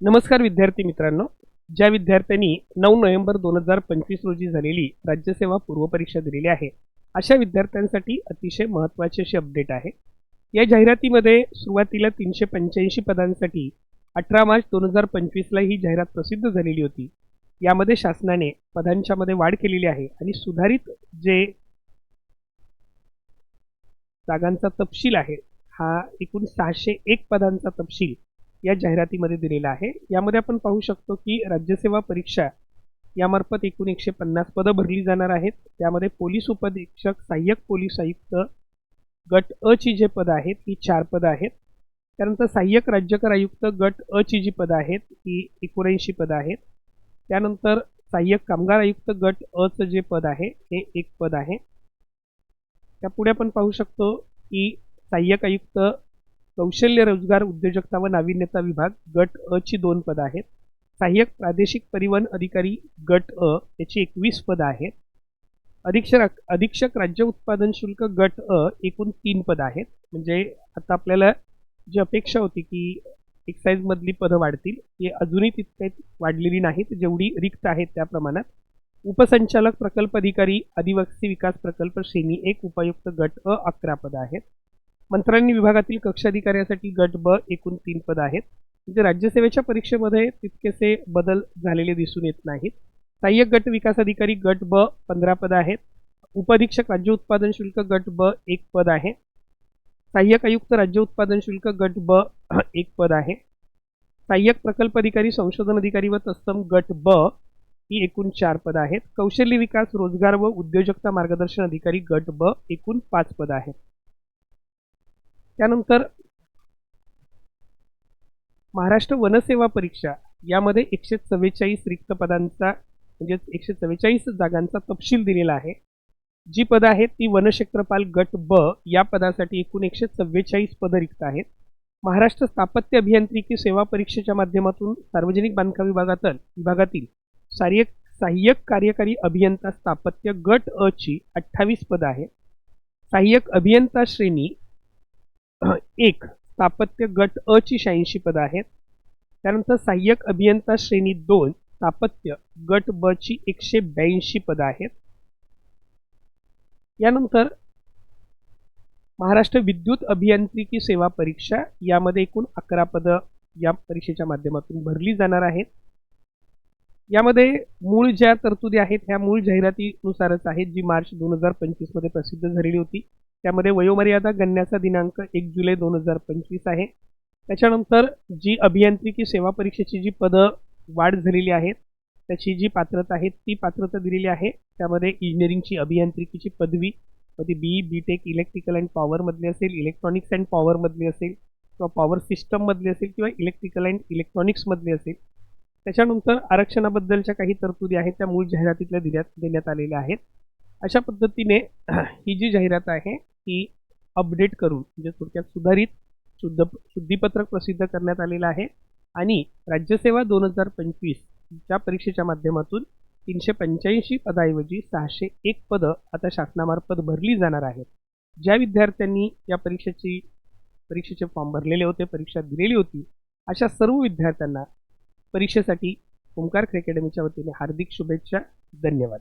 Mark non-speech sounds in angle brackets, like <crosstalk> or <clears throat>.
नमस्कार विद्यार्थी मित्रांनो. ज्या विद्यार्थ्यांनी नऊ नोव्हेंबर दोन हजार पंचवीस रोजी झालेली राज्यसेवा पूर्वपरीक्षा दिलेली आहे अशा विद्यार्थ्यांसाठी अतिशय महत्त्वाची अशी अपडेट आहे. या जाहिरातीमध्ये सुरुवातीला तीनशे पंच्याऐंशी पदांसाठी अठरा मार्च दोन हजार पंचवीसला ही जाहिरात प्रसिद्ध झालेली होती. यामध्ये शासनाने पदांच्यामध्ये वाढ केलेली आहे आणि सुधारित जे जागांचा तपशील आहे हा एकूण सहाशे एक पदांचा तपशील या जाहिरातीमध्ये दिलेला आहे. यामध्ये आपण पाहू शकतो की राज्यसेवा परीक्षा यामार्फत एकूण एकशे पन्नास पदं भरली जाणार आहेत. त्यामध्ये पोलीस उपअधीक्षक सहाय्यक पोलीस आयुक्त गट अ ची जे पदं आहेत ही चार पदं आहेत. त्यानंतर सहाय्यक राज्यकर आयुक्त गट अ ची जी पदं आहेत ही एकोणऐंशी पदं आहेत. त्यानंतर सहाय्यक कामगार आयुक्त गट अ चं जे पद आहे हे एक पद आहे. त्यापुढे आपण पाहू शकतो की सहाय्यक आयुक्त कौशल्य रोजगार उद्योजकता व नाविन्यता विभाग गट अ ची दोन पदं आहेत. सहाय्यक प्रादेशिक परिवहन अधिकारी गट अ याची एकवीस पदं आहेत. अधीक्षक अधीक्षक राज्य उत्पादन शुल्क गट अ एकूण तीन पदं आहेत. म्हणजे आता आपल्याला जी अपेक्षा होती की एक्साईजमधली पदं वाढतील ते अजूनही तितके वाढलेली नाहीत जेवढी रिक्त आहेत त्या प्रमाणात. उपसंचालक प्रकल्प अधिकारी आदिवासी विकास प्रकल्प श्रेणी एक उपायुक्त गट अ अकरा पदं आहेत. मंत्र्यांनी विभागातील कक्षाधिकाऱ्यासाठी गट ब एकूण तीन पद आहेत. म्हणजे राज्यसेवेच्या परीक्षेमध्ये तितकेसे बदल झालेले दिसून येत नाहीत. सहाय्यक गट विकास अधिकारी गट ब पंधरा पद आहेत. उपअधीक्षक राज्य उत्पादन शुल्क गट ब एक पद आहे. सहाय्यक आयुक्त राज्य उत्पादन शुल्क गट ब <clears throat> एक पद आहे. सहाय्यक प्रकल्प अधिकारी संशोधन अधिकारी व तत्सम गट ब ही एकूण चार पद आहेत. कौशल्य विकास रोजगार व उद्योजकता मार्गदर्शन अधिकारी गट ब एकूण पाच पद आहेत. त्यानंतर महाराष्ट्र वनसेवा परीक्षा यामध्ये एकशे चव्वेचाळीस रिक्त पदांचा म्हणजे एकशे चव्वेचाळीस जागांचा तपशील दिलेला आहे. जी पदं आहेत ती वनक्षेत्रपाल गट ब या पदासाठी एकूण एकशे चव्वेचाळीस पदं रिक्त आहेत. महाराष्ट्र स्थापत्य अभियांत्रिकी सेवा परीक्षेच्या माध्यमातून सार्वजनिक बांधकाम विभागातील विभागातील सहाय्यक सहाय्यक कार्यकारी अभियंता स्थापत्य गट अ ची अठ्ठावीस पदं आहेत. सहाय्यक अभियंता श्रेणी एक स्थापत्य गट अ ची शहाऐंशी पदं आहेत. त्यानंतर सहाय्यक अभियंता श्रेणी दोन स्थापत्य गट ब ची एकशे ब्याऐंशी पदं आहेत. यानंतर महाराष्ट्र विद्युत अभियांत्रिकी सेवा परीक्षा यामध्ये एकूण अकरा पदं या परीक्षेच्या माध्यमातून भरली जाणार आहेत. यामध्ये मूळ ज्या तरतुदी आहेत ह्या मूळ जाहिरातीनुसारच आहेत जी मार्च दोन हजार पंचवीसमध्ये प्रसिद्ध झालेली होती. त्यामध्ये वयोमर्यादा गणण्याचा दिनांक एक जुलै दोन हजार पंचवीस आहे. त्याच्यानंतर जी अभियांत्रिकी सेवा परीक्षेची जी पदं वाढ झालेली आहेत त्याची जी पात्रता आहे ती पात्रता दिलेली आहे. त्यामध्ये इंजिनिअरिंगची अभियांत्रिकीची पदवी ती B B tech electrical and पॉवरमधली असेल इलेक्ट्रॉनिक्स अँड पॉवरमधली असेल किंवा पॉवर सिस्टममधली असेल किंवा इलेक्ट्रिकल अँड इलेक्ट्रॉनिक्समधली असेल. त्याच्यानंतर आरक्षणाबद्दलच्या काही तरतुदी आहेत त्या मूळ जाहिरातीतल्या दिल्या देण्यात आलेल्या आहेत. अशा पद्धतीने <clears throat> ही जी जाहिरात आहे ही अपडेट करून म्हणजे थोडक्यात सुधारित शुद्ध शुद्धीपत्रक प्रसिद्ध करण्यात आलेलं आहे. आणि राज्यसेवा दोन हजार पंचवीसच्या परीक्षेच्या माध्यमातून तीनशे पंच्याऐंशी पदाऐवजी सहाशे एक पदं आता शासनामार्फत भरली जाणार आहेत. ज्या विद्यार्थ्यांनी या परीक्षेची परीक्षेचे फॉर्म भरलेले होते परीक्षा दिलेली होती अशा सर्व विद्यार्थ्यांना परीक्षेसाठी ओंकार अकॅडमीच्या वतीने हार्दिक शुभेच्छा. धन्यवाद.